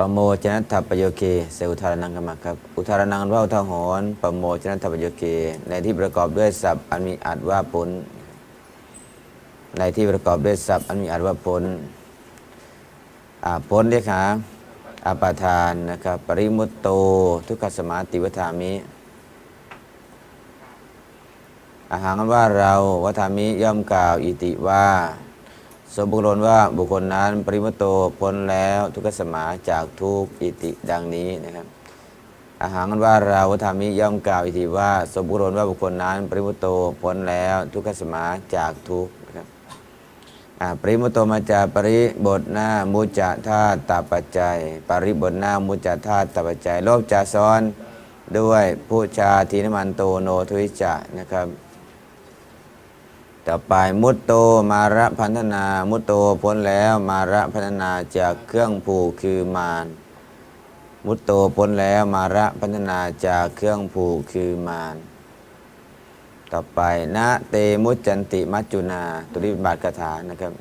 ปโมชนัตถประโยเคเสอุทารนังกรรมครับ อุทารนังว่าอุทาหรณ์ปโมชนัตถประโยเคในที่ประกอบด้วยศัพท์อันมีอัดว่าผลในที่ประกอบด้วยศัพท์อันมีอัดว่าผลอ่าผลเนี่ยค่ะอาปาทานนะครับปริมุตโต ทุกขสมาติวัฏามิ อาหารว่าเราวัฏามิย่อมกล่าวอิติว่า สมบุคคลว่าบุคคลนั้นปริมุตโตพ้นแล้วทุกขสมาจากทุกอิติดังนี้นะครับอาหารว่าเราวัฏามิย่อมกล่าวอิติว่า สมบุคคลว่าบุคคลนั้นปริมุตโตพ้นแล้วทุกขสมาจากทุกนะครับปริมุตโตมาจากปริบทหน้ามุจจะธาตุตปัจจัย ปริบทหน้ามุจจะธาตุตปัจจัยโลภจะซ้อนด้วยผู้ชาทีนมันโตโนทวิจะนะครับ ต่อไปมุตโตมาระพันธนามุตโตพ้นแล้วมาระพันธนาจากเครื่องผูกคือมารมุตโตพ้นแล้วมาระพันธนาจากเครื่องผูกคือมารต่อไปนะเตมุจจันติมัจจุนาตุริบาตคาถานะครับ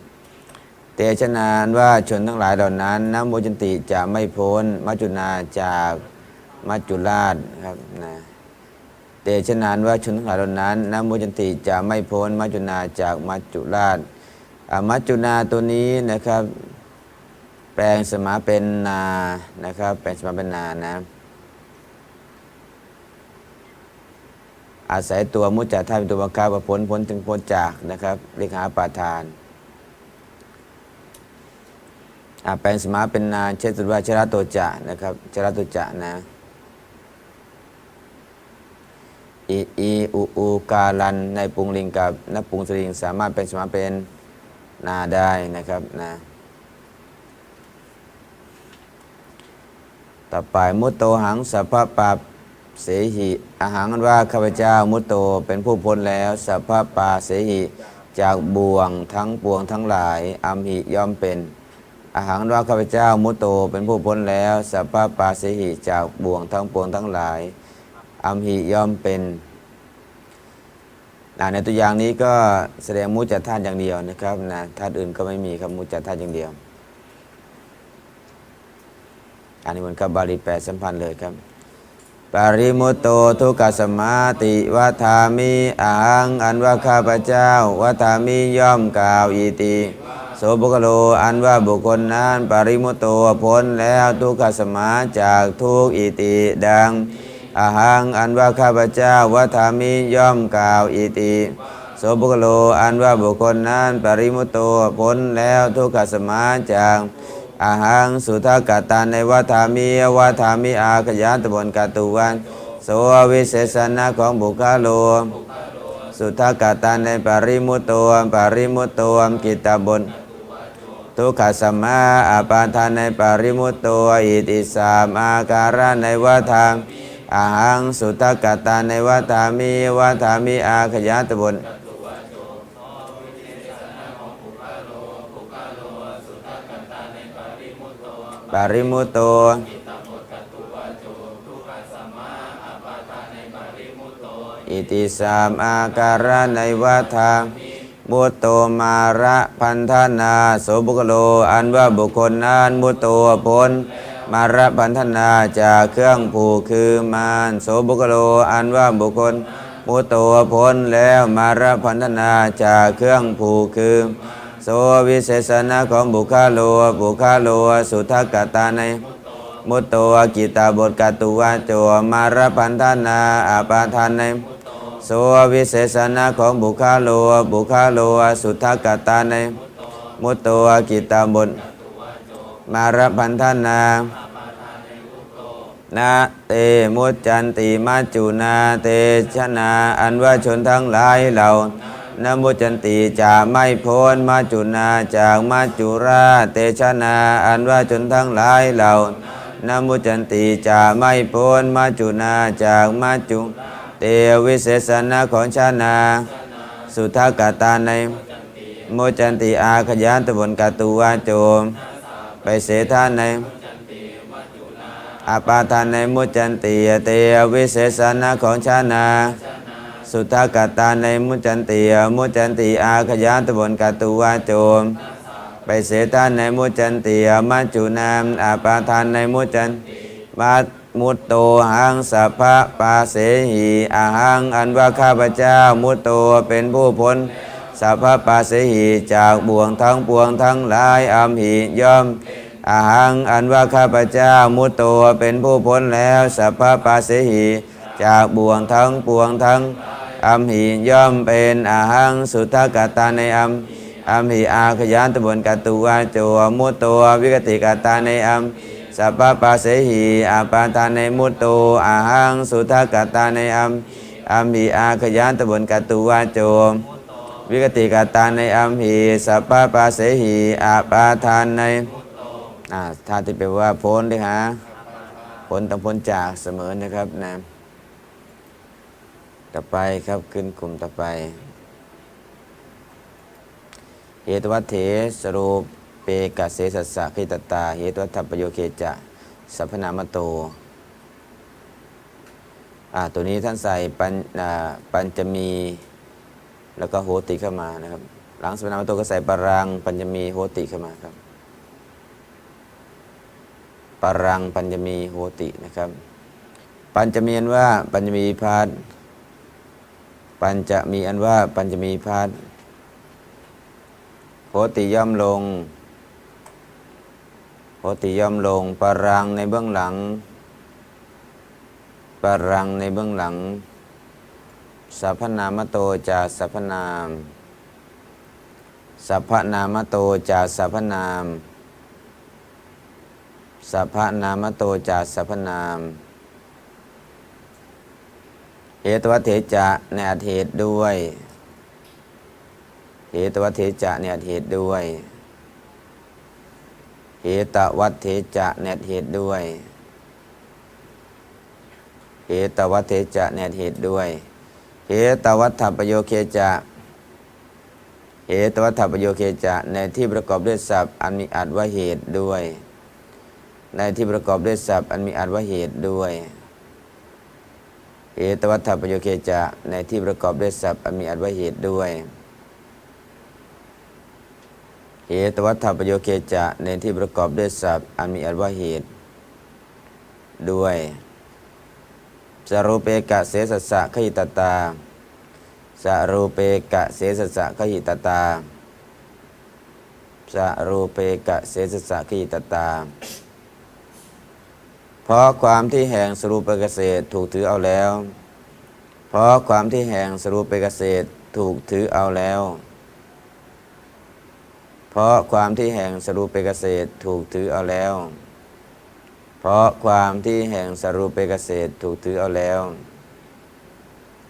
เตชนานว่าชนทั้งหลายเหล่านั้นนะมุจจันติจะไม่พ้นมัจจุนาจากมัจจุราชครับนะ เตชนานว่าชนทั้งหลายเหล่านั้นนะมุจันติจะไม่พ้นมัจจุนาจากมัจจุราชมัจจุนาตัวนี้นะครับ แปลงสมาเป็นนานะครับ แปลงสมาเป็นนานะอาศัยตัวมุจจาท่าเป็นตัวบังคับว่าพ้นพ้นถึงพ้นจากนะครับเรียกหาปาทานแปลงสมาเป็นนาเช่นสุดว่าชราโตจะนะครับชราโตจะนะ อีอีอูอูกาลัน ในปรุงลิงกับนปรุงสลิง สามารถเป็นสมาเป็นนาได้นะครับนะต่อไปมุตโตหังสัพพะปาเสหิอาหารกันว่าข้าพเจ้ามุตโตเป็นผู้พ้นแล้วสัพพะปาเสหิจากบ่วงทั้งปวงทั้งหลายอัมหิย่อมเป็น อาหารว่าข้าพเจ้ามุตโตเป็นผู้พ้นแล้วสัพพะปาเสหิจากบ่วงทั้งปวงทั้งหลาย อัมหิย่อมเป็นอ่าในตัวอย่างนี้ก็แสดงมุจจัธาตุอย่างเดียวนะครับนะธาตุอื่นก็ไม่มีครับมุจจัธาตุอย่างเดียว อันนี้เหมือนกับบาลีแปลสัมพันธ์เลยครับ ปาริมุตโตทุกขสมาติวัฏามิอังอันว่าข้าพเจ้าวัฏามิย่อมกล่าวอีติโสบุคโลอันว่าบุคคลนั้นปาริมุตโตพ้นแล้วทุกขสมาจากทุกอิติดัง อาหังอันว่าข้าพเจ้าวัฏามิย่อมกล่าวอิติโสบุคโลอันว่าบุคคลนั้นปริมุตโตพ้นแล้วทุกขสมาจากอาหังสุทากตาในวัฏามิวัฏามิอาขยานตบนกาตุวันโสวิเศษณะของบุคคโลสุทากตาในปริมุตโตปริมุตโตกิตตบนทุกขสมาอาปาทานในปริมุตโตอิติสามอาการะในวัฏาม อาหังสุตกตาในวัฏามิวัฏามิอาขยาตบนปาริมุตโตอิติสามอาการะในวัฏามมุตโตมาระพันธนาโสบุคโล อันว่าบุคคลนั้นมุตโตพ้น มาระพันธนาจากเครื่องผูกคือมารโสบุคโลอันว่าบุคคลมุตโตพ้นแล้วมาระพันธนาจากเครื่องผูกคือโสวิเศษณะของบุคคโลบุคคโลสุทธกตาในมุตโตกิตาบทกตุวาโจมาระพันธนาอาปาทานในโสวิเศษณะของบุคคาโลบุคคาโลสุทธกตาในมุตโตกิตาบท มารพันธนานาเตมุจจันติมัจจุนาเตชนาอันว่าชนทั้งหลายเหล่านมุจจันติจะไม่พ้นมัจจุนาจากมัจจุราเตชนาอันว่าชนทั้งหลายเหล่านมุจจันติจะไม่พ้นมัจจุนาจากมัจจุเตวิเศษณะของชานา สุทากตาในโมจันติอาขยานตบนกาตุวาโจม ไปเสทานในอาปาทานในมุจันติเตวิเศษณะของชานา สุทากตาในมุจันติมุจันติอาขยานตบนกาตุวาโจม ไปเสตันในมุจจันติยมัจจุนามอาปาทานในมุจจันมัตมุตโตหังสัพพะปาเสหีอาหังอันว่าข้าพเจ้ามุตโตเป็นผู้พ้นสัพพะปาเสหีจากบ่วงทั้งปวงทั้งหลายอัมหิย่อม อาหังอันว่าข้าพเจ้ามุตโตเป็นผู้พ้นแล้วสัพพะปาเสหีจากบ่วงทั้งปวงทั้งอัมหิย่อมเป็นอาหังสุทธกตาในอัมอัมหิอาขยานตบนกตุวาโจมุตโตวิกติกตาในอัมสัพพะปาเสหีอาปาทานในมุตโตอาหังสุทธกตาในอัมอัมหิอาขยานตบนกตุวาโจวิกติกตาในอัมหีสัพพะปาเสหีอาปาทานใน อ่าถ้าที่แปลว่าพ้นดิฮะพ้นต้องพ้นจากเสมอนะครับนะต่อไปครับขึ้นกลุ่มต่อไปเหตุวัตเถสรูปเปกะเสสสะขิตตา เหตุวัตถปโยเคจะสัพพนามโตอ่าตัวนี้ท่านใส่ปัญปัญจมี แล้วก็โหติเข้ามานะครับ หลังสัพพนามโตก็ใส่ปรังปัญจมีโหติเข้ามาครับ ปรังปัญจมีโหตินะครับ ปัญจมีอันว่าปัญจมีพาดปัญจะมีอันว่าปัญจมีพาดโหติย่อมลงโหติย่อมลงปรังในเบื้องหลังปรังในเบื้องหลังสัพพนามโตจาสัพพนามสัพพนามโตจาสัพพนาม สัพพนามโตจาสัพพนามเหตุวัตเถจะในอเหตุด้วยเหตุวัตเถจะในอเหตุด้วยเหตวัตเถจะในอเหตุด้วยเหตวัตเถจะในอเหตุด้วยเหตวัตถปโยเคจะเหตวัตถปโยเคจะในที่ประกอบด้วยศัพท์อันมีอัตว่าเหตุด้วย ในที่ประกอบด้วยศัพท์อันมีอัตวเหตุด้วยเหตวัตถประโยเคจะในที่ประกอบด้วยศัพท์อันมีอัตวเหตุด้วยเหตวัตถประโยเคจะในที่ประกอบด้วยศัพท์อันมีอัตวเหตุด้วยสรูเปกะเสสสะขหิตตาสรูเปกะเสสสะขหิตตาสรูเปกะเสสสะขหิตตา เพราะความที่แห่งสรูปเกษตรถูกถือเอาแล้ว เพราะความที่แห่งสรูปเกษตรถูกถือเอาแล้ว เพราะความที่แห่งสรูปเกษตรถูกถือเอาแล้ว เพราะความที่แห่งสรูปเกษตรถูกถือเอาแล้ว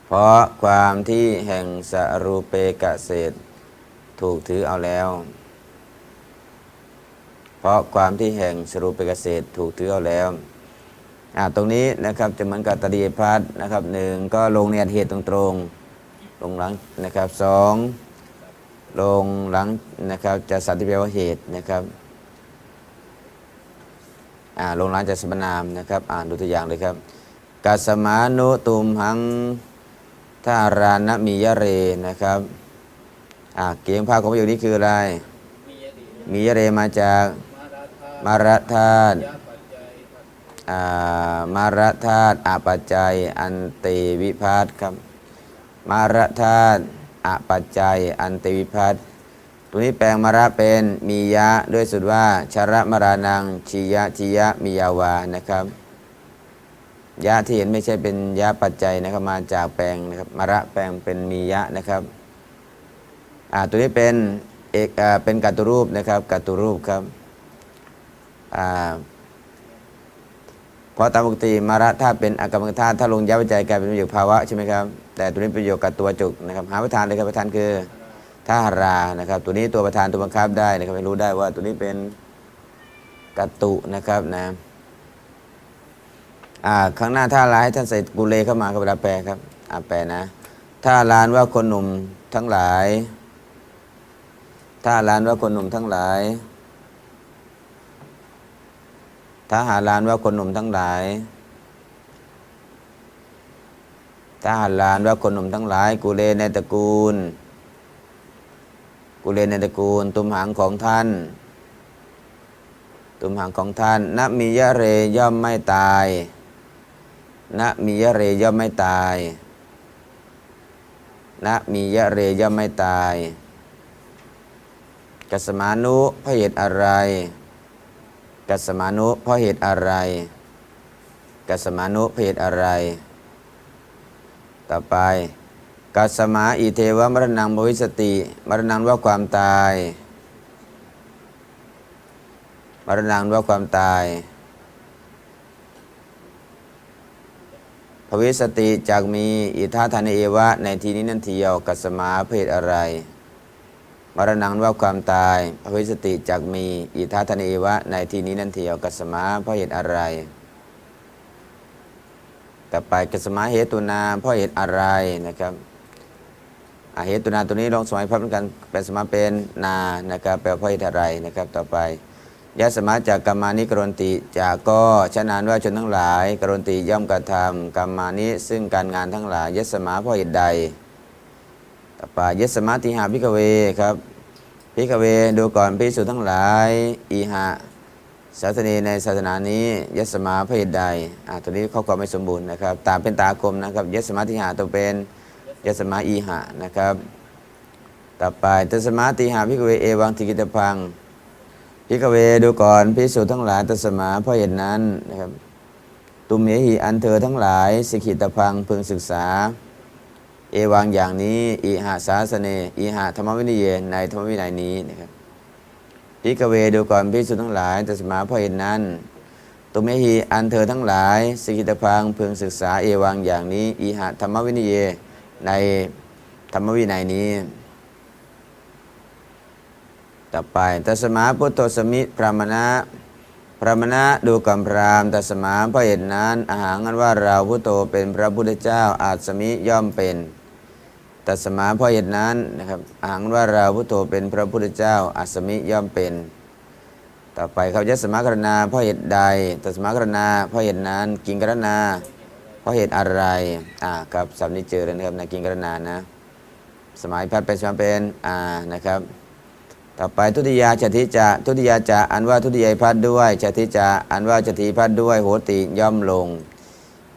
เพราะความที่แห่งสรูปเกษตรถูกถือเอาแล้ว เพราะความที่แห่งสรูปเกษตรถูกถือเอาแล้ว ตรงนี้นะครับจะเหมือนกับตรีพัฒน์นะครับหนึ่งก็ลงในอันเหตุตรงๆ ลงหลังนะครับสองลงหลังนะครับจะสัตว์ที่แปลว่าเหตุนะครับลงหลังจะสมนามนะครับ อ่านดูตัวอย่างเลยครับกัสมานุตุมหังทารานะมียะเรนะครับอ่าเกียงภาคของประโยคนี้คืออะไร มียะเรมาจากมาราธาตุ มารธาตุอปัจจัย อันติวิพัตครับ มารธาตุอปัจจัย อันติวิพัตตัวนี้แปลงมาระเป็นมียะด้วยสุดว่าชระมรานังชียะชียะมียาวานะครับยะที่เห็นไม่ใช่เป็นยะปัจจัยนะครับมาจากแปลงนะครับมาระแปลงเป็นมียะนะครับอ่าตัวนี้เป็นเอกอ่าเป็นกัตตุรูปนะครับกัตตุรูปครับอ่า เพราะตามปกติมาระถ้าเป็นอากรรมธาตุถ้าลงยับปัจจัยกลายเป็นประโยคภาวะใช่ไหมครับแต่ตัวนี้ประโยคกับตัวจุกนะครับหาประธานเลยครับประธานคือท่ารานะครับ ตัวนี้ตัวประธานตัวบังคับได้นะครับให้รู้ได้ว่าตัวนี้เป็นกัตตุนะครับนะอ่าข้างหน้าท่าลาให้ท่านใส่กุเลเข้ามาครับเวลาแปลครับอ่าแปลนะท่าลานว่าคนหนุ่มทั้งหลายท่าลานว่าคนหนุ่มทั้งหลาย ถ้าหาลานว่าคนหนุ่มทั้งหลายถ้าหาลานว่าคนหนุ่มทั้งหลาย กูเลในตระกูลกุเลนในตระกูล ตุมหังของท่าน ตุมหังของท่านนมียะเรย่อมไม่ตายนมียะเรย่อมไม่ตายนมียะเรย่อมไม่ตาย กัสมานุพระเหตุอะไร กัสมานุเพราะเหตุอะไร กัสมานุเพราะเหตุอะไร ต่อไป กัสมาอิเทวมรณังบวิสติ มรณังว่าความตาย มรณังว่าความตายภวิสติจากมีอิทาทานเอวะ ในทีนี้นั่นเทียวกัสมาเพศอะไร มรณังว่าความตายภวิสติจากมีอิทาทนเอวะ ในทีนี้นั่นเทียวกัสมาเพราะเหตุอะไร ต่อไปกัสมาเหตุนาเพราะเหตุอะไรนะครับอาเหตุนาตัวนี้ลองสมัยพับกันเป็นสมาเป็นนานะครับแปลว่าเพราะเหตุอะไรนะครับ ต่อไปยะสมาจากกรรมานิกรณติจากก็ชนานว่าชนทั้งหลาย กรณติย่อมกระทำกรรมานิซึ่งการงานทั้งหลายยะสมาเพราะเหตุใด ต่อไปยสมาติหาพิกเวครับพิกเวดูก่อนพิสุทั้งหลายอีหะศาสนีในศาสนานี้ยศมาเพศใดอ่าตัวนี้ข้อความไม่สมบูรณ์นะครับตามเป็นตาคมนะครับยศมาติหาตัวเป็นยศมาอีหะนะครับ ต่อไปตัสมาติหาพิกเวเอวังทิกิตพังพิกเวดูก่อนพิสูจน์ทั้งหลายตัสมาเพราะเหตุนั้นนะครับตุมเหหิอันเธอทั้งหลายสิกิตพังพึงศึกษา เอวังอย่างนี้อิหาสาสเนอิหาธรรมวินัยในธรรมวินัยนี้นะครับพิกเวดูก่อนพิสุทั้งหลายแต่สมาพราะเหตุนั้นตุเมหีอันเธอทั้งหลายสกิตพังพึงศึกษาเอวังอย่างนี้อีหะธรรมวินัยในธรรมวินัยนี้ ต่อไปตัสมาพุทโธสมิพรามณะพรามณะดูก่อนพรามตัสมาพระเหตุนั้นอาหารงันว่าเราพุทโธเป็นพระพุทธเจ้าอาจสมิย่อมเป็น ตัสมาเพราะเหตุนั้นนะครับอาหังว่าเราพุทโธเป็นพระพุทธเจ้า อัสมิย่อมเป็น ต่อไปเขาจะสมากรณาเพราะเหตุใดตัสมากรณาเพราะเหตุนั้น กิงกรณาเพราะเหตุอะไรอ่าครับสับนี้เจอแล้วนะครับนะกิงกรณานะ สมัยพัดเป็นสมัยเป็นอ่านะครับ ต่อไปทุติยาชติจะทุติยาจะอันว่าทุติยายพัดด้วยชติจะอันว่าชติพัดด้วยโหติย่อมลง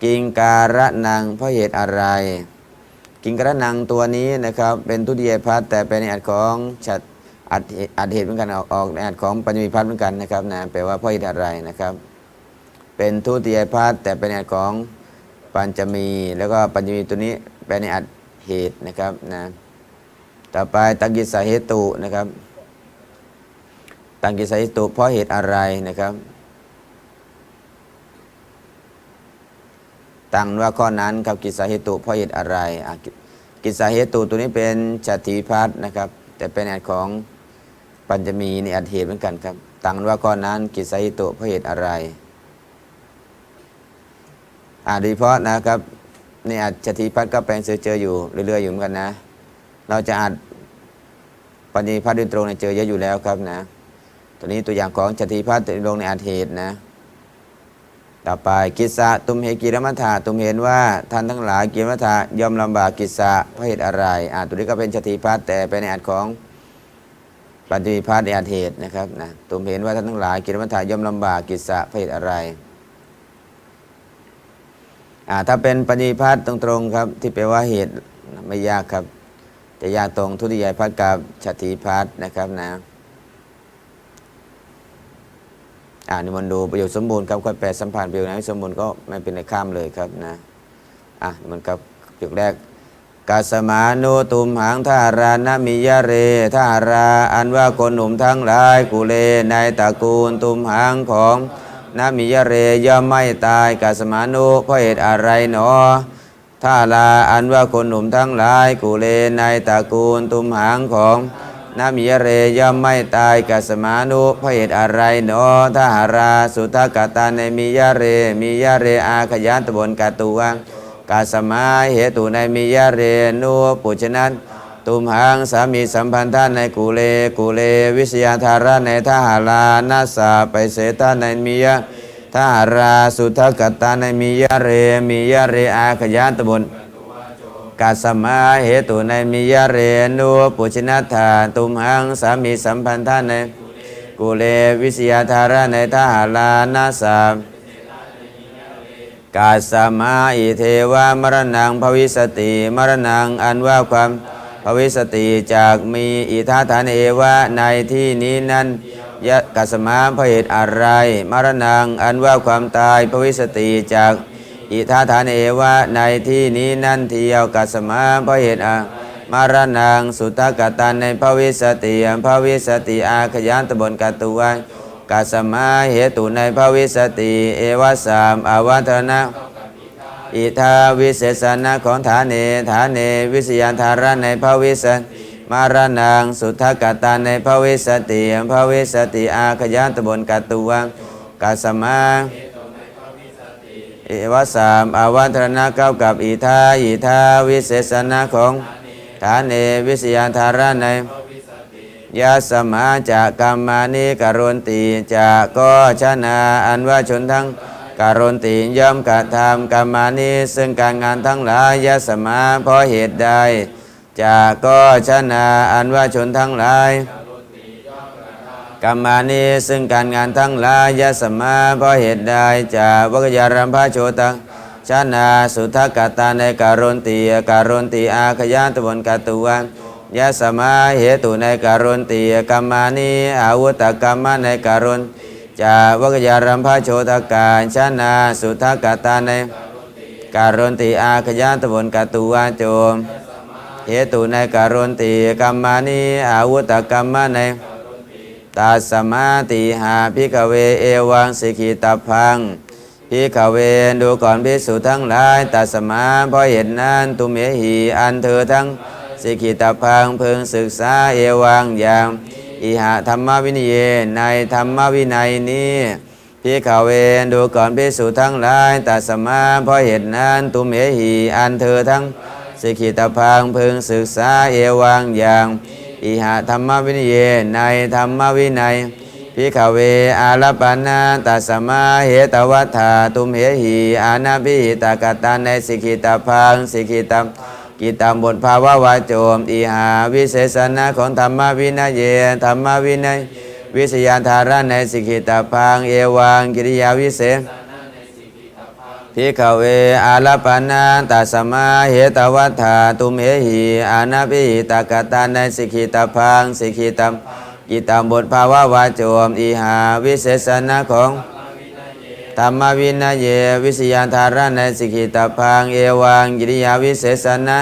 กิงการะนังเพราะเหตุอะไร กิงกระนังตัวนี้นะครับเป็นทุติยพัฒแต่เป็นในอัดของฉัดอัดอัดเหตุเหมือนกันออกออกในอัดของปัญญมีพัฒน์เหมือนกันนะครับนะแปลว่าเพราะเหตุอะไรนะครับ เป็นทุติยพัฒแต่เป็นในอัดของปัญจมี แล้วก็ปัญจมีตัวนี้เป็นในอัดเหตุนะครับนะต่อไปตังกิสาเหตุนะครับตังกิสาเหตุเพราะเหตุอะไรนะครับ ตั้งว่าข้อนั้นครับกิจสาเหตุเพราะเหตุอะไรกิจสาเหตุตัวนี้เป็นจัตติพัฒน์นะครับ แต่เป็นอันของปัญจมีในอันเหตุเหมือนกันครับตั้งว่าข้อนั้นกิจสาเหตุเพราะเหตุอะไรอ่าโดยเฉพาะนะครับในอัดจัตติพัฒน์ก็แปลงเจอเจออยู่เรื่อยๆอยู่เหมือนกันนะ เราจะอัดปัญญพัฒน์โดยตรงเนี่ยเจอเยอะอยู่แล้วครับนะตัวนี้ตัวอย่างของจัตติพัฒน์ลงในอันเหตุนะ ต่อไปกิสะตุมเหกิรมัฏฐาตุมเห็นว่าท่านทั้งหลายกิรมัฏฐายอมลำบากกิสะเพราะเหตุอะไรอ่าตัวนี้ก็เป็นชติพัฒน์แต่เป็นในอันของปัญจีพัฒน์ในอันเหตุนะครับนะตุมเห็นว่าท่านทั้งหลายกิรมัฏฐายอมลำบากกิสะเพราะเหตุอะไรอ่าถ้าเป็นปัญจีพัฒน์ตรงๆครับที่แปลว่าเหตุไม่ยากครับ จะยากตรงทุติยพัฒน์กับชติพัฒน์นะครับนะ อ่านี่มันดูประโยชน์สมบูรณ์ครับค่อยแปลสัมพันธ์ประโยชน์ไหนสมบูรณ์ก็ไม่เป็นในข้ามเลยครับนะอะมันกับประโยคแรกกาสมานุตุมหังทารานามิยะเรทาราอันว่าคนหนุ่มทั้งหลายกุเลในตระกูลตุมหังของนามิยะเรย่อมไม่ตายกาสมานุเพราะเหตุอะไรหนอทาราอันว่าคนหนุ่มทั้งหลายกุเลในตระกูลตุมหังของ นามิยเรย่อมไม่ตายกัสมานุเพราะเหตุอะไรเนอถ้าหาราสุทกตาในมิยะเรมิยะเรอาขยันตบนกาตุวังกาสมาเหตุในมิยะเรนุปุชนันตุมหังสามีสัมพันธะในกุเลกุเล วิสยาธาระในทหารานาสาไปเสตาในมิยะทหาราสุทกตาในมิยะเรมิยะเรอาขยันตบน กกัสมาเหตุในมิยะเรนุปุชินัฏฐาตุมหังสามีสัมพันธะในกุเลวิสยาธาระในทหารานาสามกาสมาอิเทวามรณังภวิสติมรณังอันว่าความภวิสติจากมีอิทาฐานเอวะในที่นี้นั้นยะกัสมาเพเหตุอะไร มรณังอันว่าความตายภวิสติจาก อิทาฐานเอวะในที่นี้นั่นเที่ยวกัสมาเพราะเหตุอะมารณังสุตกตันในภวิสติอันภวิสติอาขยานตบนกัตุวันกัสมาเหตุในภวิสติเอวะสามอวัตนะอิทาวิเศษณะของฐานเนฐานเนวิสยานธาระในพระวิสันมารนังสุทธกตาในพระวิสติพระวิสติอาขยานตบนกัตตุวังกัสมา เอวสามอาวันธนะเก้ากับอิทาอิทาวิเศษณะของฐานเนวิสยานธาระในยาสมาจากกรรมานิการุนติจากก็ชนะอันว่าชนทั้งการุนติย่อมกระทำกรรมานิซึ่งการงานทั้งหลายยาสมาเพราะเหตุใดจากก็ชนะอันว่าชนทั้งหลาย กรรมานิซึ่งการงานทั้งหลายยาสมาเพราะเหตุใดจาวกยารัมพาโชตังชนะสุทธกตาในการุนติการุนติอาขยานตบนกตุวันยะสมาเหตุในการุณติกรรมานิอาวุตกรรมในการุณจาวกยารัมพาโชตกาชนะสุทธกตาในการุณติอาขยานตบนกตุวาโจมเหตุในการุณติกรรมานิอาวุตกรรมใน ตัสมาติหาพิกเวเอวังสิกิตาพังพิกเวดูก่อนพิสุทั้งหลายตัสมาเพราะเห็นนั้นตุเมหีอันเธอทั้งสิกิตาพังเพึงศึกษาเอวังอย่างอิหะธรรมวินัยในธรรมวินัยนี้พิขเวนดูก่อนพิสูจทั้งหลายตัสมาเพราะเหตุนั้นตุเมหีอันเธอทั้งสิกิตาพังพึงศึกษาเอวังอย่าง อิหะธรรมวินัยในธรรมวินัยพิขเวอาลปานาตัสมาเหตวัฏฐาตุมเหหีอานาพิหิตากตาในสิกิตาพังสิกิตากิตามบทภาวะวาโจมอีหาวิเศษณะของธรรมวินัยเยธรรมวินัยวิสยาธาระในสิกิตาพังเอวังกิริยาวิเศษ พิขเวอาลปานาตัสมาเหตวัฏฐาตุมเหหีอานาพิตากตาในสิกิตาพังสิกิตามกิตามบทภาวะวาจมอีหาวิเศษณะของธรรมวินัยเยวิสยานธาระในสิกิตาพังเอวังกิริยาวิเศษณะ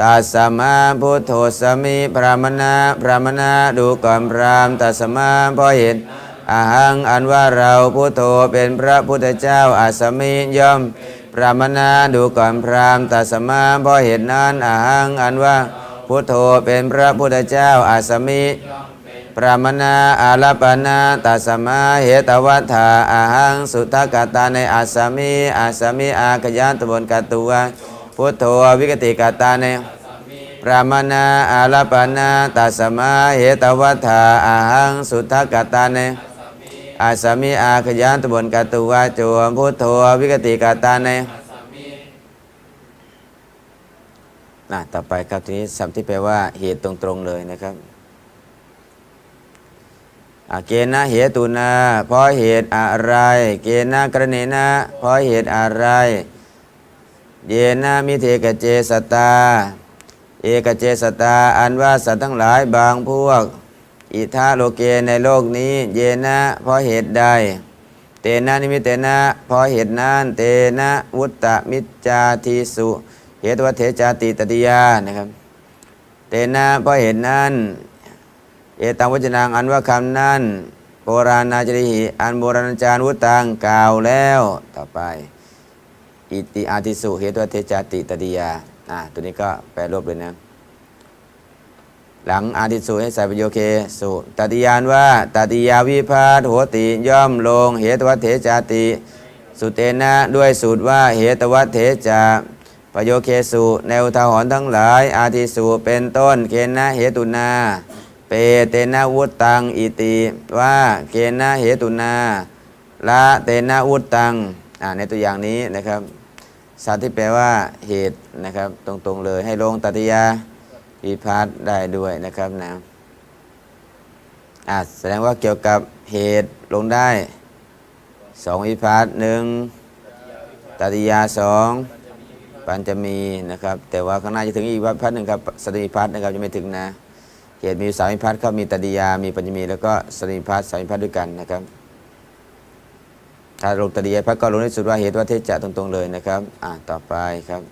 ตัสมาพุทโธสมิพระมณะพระมณะดูก่อนพรามตัสมาพราะเห็น อาหังอันว่าเราพุทโธเป็นพระพุทธเจ้าอาสมิย่อมพระมณะดูก่อนพรามตัสมาเพราะเห็นนั้นอาหังอันว่าพุทโธเป็นพระพุทธเจ้าอาสมิพระมนาอาลปนาตัสมาเหตวัฏฐาอาหังสุทธกตาในอาสมิอาสมิอาขยานตบนกตุวะพุทโธวิกติกตาในพระมนาอาลปนาตัสมาเหตวัฏฐาอาหังสุทธกตาใน อาสามิอาขยานตบนกัตุวะจวมพุทโธวิกติกาตาในนะต่อไปครับทีนี้สัมที่แปลว่าเหตุตรงๆเลยนะครับอาเกณนะเหตุนาเพราะเหตุอะไร เกณนะกรณีนะเพราะเหตุอะไร เยนะมิเทกเจสตา เอกเจสตา อันว่าสัตว์ทั้งหลายบางพวก อิทาโลเกในโลกนี้ เยนะเพราะเหตุใด เตนะนิมิเตนะเพราะเหตุนั้นเตนะวุตตะมิจจาทิสุเหตุวัเถจาติตติยานะครับ เตนะเพราะเหตุนั้นเอตังวจนังอันว่าคำนั้นโบราณนาจริหิอันโบราณจารย์วุตังกล่าวแล้วต่อไป อิติอาทิสุเหตุวเทจาติตติยาอ่าตัวนี้ก็แปลรวบเลยนะ หลังอาทิตสุให้ใส่ประโยคเคสุตติยานว่าตติยาวิพาทโหติย่อมลง เหตุวัฏเถจาติ สุเตนะด้วยสูตรว่าเหตุวัฏเถจาประโยคเคสุในอุทาหรณ์ทั้งหลาย อาทิสุเป็นต้น เคนะเหตุนา เปเตนะวุตตังอิติว่าเกนะเหตุนาละเตนะวุตตังอ่าในตัวอย่างนี้นะครับสัตว์ที่แปลว่าเหตุนะครับ ตรงๆเลยให้ลงตัตยา วิพัฒน์ได้ด้วยนะครับนะอะแสดงว่าเกี่ยวกับเหตุลงได้สองวิพัฒน์หนึ่งตัตยาสองปัญจมีนะครับ แต่ว่าข้างหน้าจะถึงอีกวิพัฒน์หนึ่งครับสติพัฒน์นะครับจะไม่ถึงนะเหตุมีสามวิพัฒน์ครับมีตัตยามีปัญจมี แล้วก็สติพัฒน์สามวิพัฒน์ด้วยกันนะครับถ้าลงตรียาพักก็ลงในสุดว่าเหตุว่าเทจะตรงๆเลยนะครับอ่าต่อไปครับ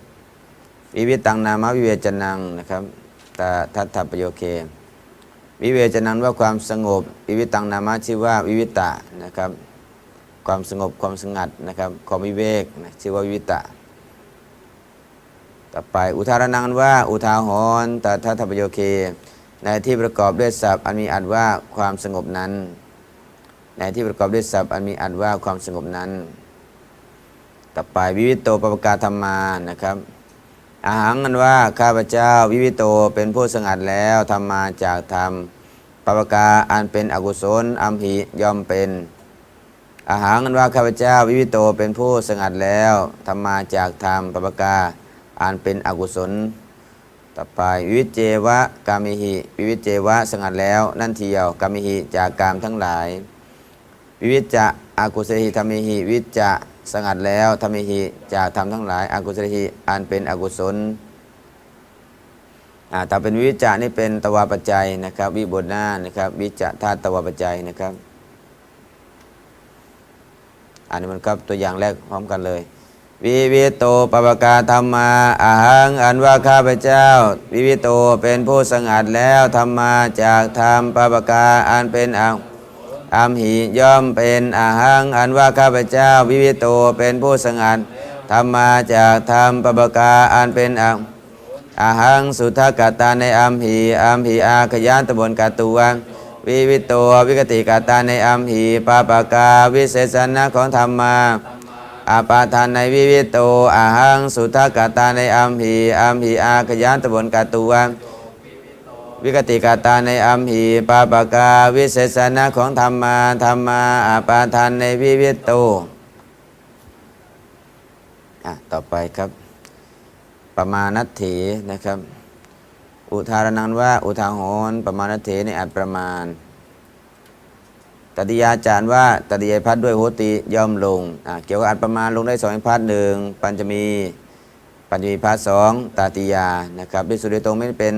วิวิตังนามวิเวจนังนะครับ ตาทัตถประโยเค วิเวจนังว่าความสงบ วิวิตังนามะชื่อว่าวิวิตะนะครับ ความสงบความสงัดนะครับความวิเวกนะชื่อว่าวิวิตะ ต่อไปอุทารนังว่าอุทาหรณ์ตาทัตถประโยเค ในที่ประกอบด้วยศัพท์อันมีอันว่าความสงบนั้น ในที่ประกอบด้วยศัพท์อันมีอันว่าความสงบนั้น ต่อไปวิวิโตปปกาธรรมานะครับ อาหังอันว่าข้าพเจ้าวิวิโตเป็นผู้สงัดแล้วธรรมาจากธรรมปปกาอันเป็นอกุศลอัมหิย่อมเป็น อาหังอันว่าข้าพเจ้าวิวิโตเป็นผู้สงัดแล้วธรรมาจากธรรมปปกาอันเป็นอกุศล ต่อไปวิวิเจวะกามิหิ วิวิเจวะสงัดแล้ว นั่นเทียวกามิหิจากกามทั้งหลาย วิวิจะอากุศลหิธรรมิหิวิจะ สงัดแล้วธรรมิหิจากธรรมทั้งหลายอากุศลหิอันเป็นอกุศลอ่าถ้าเป็นวิจจะนี่เป็นตวาปัจจัยนะครับ วิบทหน้านะครับ วิจจะธาตุตวาปัจจัยนะครับอันนี้มันครับตัวอย่างแรกพร้อมกันเลย วิวิโตปปกาธรรมาอาหังอันว่าข้าพเจ้า วิวิโตเป็นผู้สงัดแล้วธรรมาจากธรรมปปกาอันเป็นอัง อัมหิย่อมเป็นอาหังอันว่าข้าพเจ้าวิวิโตเป็นผู้สงัดธรรมาจากธรรมปปกาอันเป็นอังอาหังสุทธกตาในอัมหิอัมหิอาขยานตบนกาตุวังวิวิโตวิกติกตาในอัมหิปาปกาวิเศษณะของธรรมาอาปาทานในวิวิโตอาหังสุทธกตาในอัมหิอัมหิอาขยานตบนกาตุวัง วิกติกาตาในอัมหีปาปากาวิเศษณะของธรรมาธรรมาอาปาทานในวิวิตโตอะต่อไปครับ ประมาณัตถีนะครับ อุทารนังว่า อุทาหรณ์ประมาณัตถีในอัดประมาณตติยาจารย์ว่าตติยาพัดด้วยโหติย่อมลงอะเกี่ยวกับอัดประมาณลงได้สองพัดหนึ่งปัญจมีปัญจมีพัดสองตาติยานะครับด้วยสุดโดยตรงไม่ได้เป็น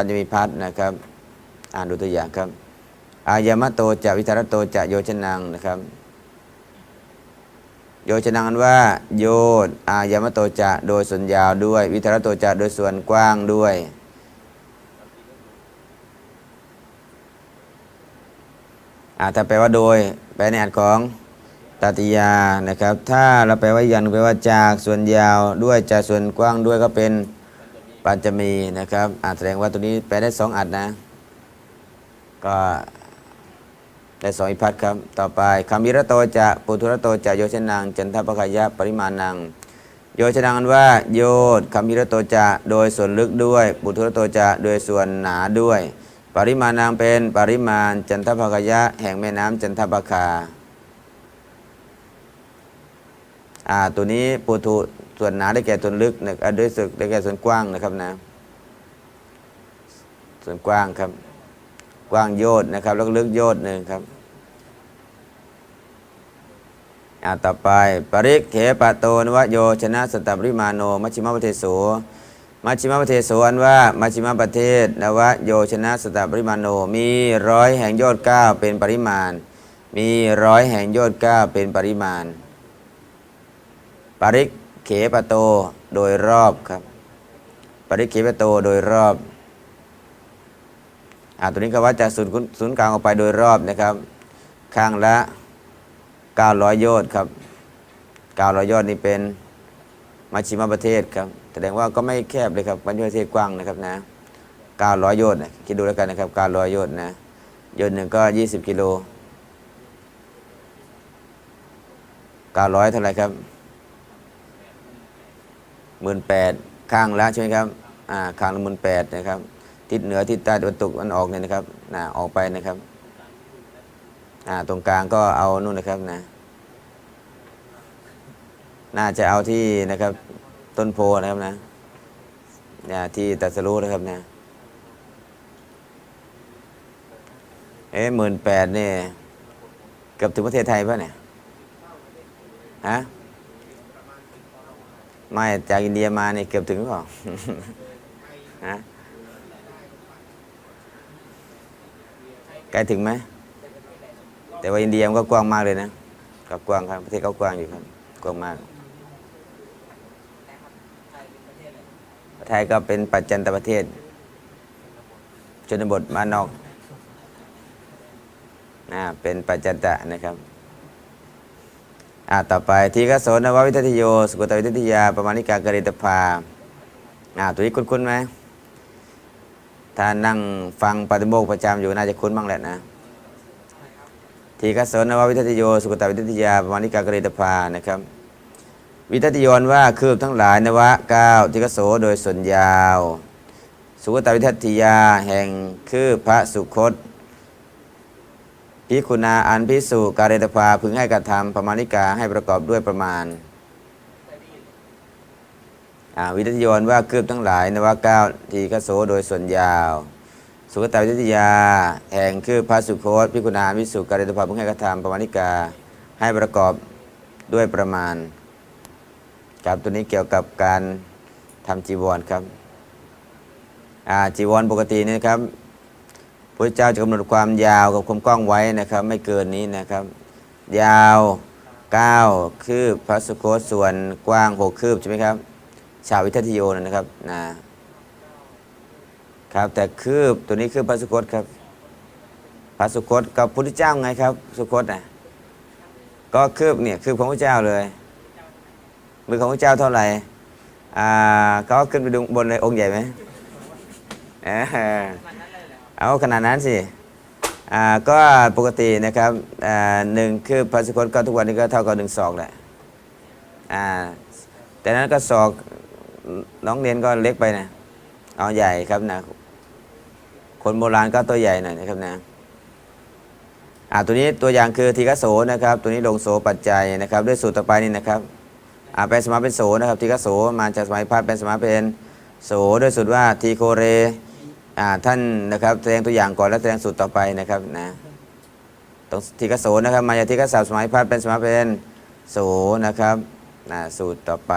ปัญจมีพัฒน์นะครับ อ่านดูตัวอย่างครับ อายามะโตจะวิทารโตจะโยชนังนะครับ โยชนังอันว่า โยดอายามะโตจะโดยส่วนยาวด้วย วิทารโตจะโดยส่วนกว้างด้วยอาถ้าแปลว่าโดยแปลในอันของตติยานะครับ ถ้าเราแปลว่ายันแปลว่าจากส่วนยาวด้วยจากส่วนกว้างด้วยก็เป็น ปัญจมีนะครับอาจแสดงว่าตัวนี้แปลได้สองอัดนะ ก็ได้สองอิพัทครับ ต่อไปคำวิรโตจะปุถุรโตจะโยชนังจันทปะขยะปริมาณัง โยชนังอันว่า โยดคำวิรโตจะโดยส่วนลึกด้วย ปุถุรโตจะโดยส่วนหนาด้วย ปริมาณังเป็นปริมาณจันทปะขยะแห่งแม่น้ำจันทปะคาอ่าตัวนี้ปุถุ ส่วนหนาได้แก่ส่วนลึกนะอ่าด้วยสึกได้แก่ส่วนกว้างนะครับนะ ส่วนกว้างครับ กว้างโยดนะครับ แล้วก็ลึกโยดหนึ่งครับอ่าต่อไป ปริเขปะโตนวโยชนะสตตปริมาโน มัชิมะประเทโสมัชิมะประเทโสอันว่า มัชิมะประเทศนวโยชนะสตตปริมาโน มีร้อยแห่งโยดเก้าเป็นปริมาณ มีร้อยแห่งโยดเก้าเป็นปริมาณ ปริเขปะโตโดยรอบครับ ปริเขปะโตโดยรอบอ่าตัวนี้ก็วัดจากศูนย์ศูนย์กลางออกไปโดยรอบนะครับ ข้างละ 900 โยชน์ครับ 900 โยชน์นี่เป็นมัชชิมประเทศครับ แสดงว่าก็ไม่แคบเลยครับมัชชิมประเทศกว้างนะครับนะ 900 โยชน์นะคิดดูแล้วกันนะครับ 900 โยชน์นะ โยชน์หนึ่งก็ 20 กิโล 900 เท่าไหร่ครับ หมื่นแปดข้างละใช่ไหมครับอ่าข้างละหมื่นแปดนะครับทิศเหนือทิศใต้ตะวันตกมันออกเนี่ยนะครับนะออกไปนะครับอ่าตรงกลางก็เอานู่นนะครับนะน่าจะเอาที่นะครับต้นโพนะครับนะนี่ยที่ตัสรู้นะครับนี่ยเอ๊ะหมื่นแปดเนี่ยเกือบถึงประเทศไทยป่ะเนี่ยฮะ ไม่จากอินเดียมานี่เกือบถึงหรือเปล่าฮะใกล้ถึงไหม แต่ว่าอินเดียมันก็กว้างมากเลยนะก็กว้างครับประเทศเขากว้างอยู่ครับ กว้างมาก ไทยก็เป็นปัจจันตประเทศ ชนบทบ้านนอกนะเป็นปัจจันตะนะครับ อ่าต่อไปทีฆโสนววิทติโยสุกตวิทยาประมาณิกากริตภาอ่าตัวนี้คุ้นๆไหมถ้านั่งฟังปฏิโมกประจำอยู่น่าจะคุ้นบ้างแหละนะทีฆโสนววิทติโยสุกตวิทยาประมาณิกากริตภานะครับ วิทติโยนว่าคืบทั้งหลายนวะเก้าทิกโสโดยส่วนยาว สุกตวิทยาแห่งคือพระสุคต พิคุณาอันพิสุการเรตภาพึงให้กระทำประมาณิกาให้ประกอบด้วยประมาณวิทติโยนว่าคืบทั้งหลายนวะเก้าทีกโสโดยส่วนยาว สุกตาวิทยา แห่งคือพระสุโคตพิคุณาพิสุการเรตภาพึงให้กระทำประมาณิกาให้ประกอบด้วยประมาณครับตัวนี้เกี่ยวกับการทำจีวรครับจีวรปกตินี่ครับ พระเจ้าจะกำหนดความยาวกับความกว้างไว้นะครับ ไม่เกินนี้นะครับ ยาว 9 คืบพระสุโคตส่วนกว้าง 6 คืบใช่ไหมครับ ชาววิทยโยนะครับนะครับ แต่คืบตัวนี้คือพระสุโคตครับ พระสุโคตกับพระพุทธเจ้าไงครับ สุโคตนะก็คืบเนี่ยคืบของพระเจ้าเลยมือของพระเจ้าเท่าไหร่อ่าเขาขึ้นไปดูบนเลยองค์ใหญ่ไหมเออ เอาขนาดนั้นสิก็ปกตินะครับหนึ่งคือพระสุคตก็ทุกวันนี้ก็เท่ากับหนึ่งศอกแหละแต่นั้นก็ศอกน้องเรียนก็เล็กไปนะเอาใหญ่ครับนะคนโบราณก็ตัวใหญ่หน่อยนะครับนะอ่าตัวนี้ตัวอย่างคือทีฆโสนะครับ ตัวนี้ลงโสปัจจัยนะครับ ด้วยสูตรต่อไปนี่นะครับอ่าแปลสมาเป็นโสนะครับทีฆโสมาจากสมัยพาดแปลสมาเป็นโสด้วยสูตรว่าทีโคเร อ่าท่านนะครับแสดงตัวอย่างก่อนแล้วแสดงสูตรต่อไปนะครับนะตรงทีกโสนะครับมายาทีกสาวสมัยพาดเป็นสมัยเป็นโสนะครับนะสูตรต่อไป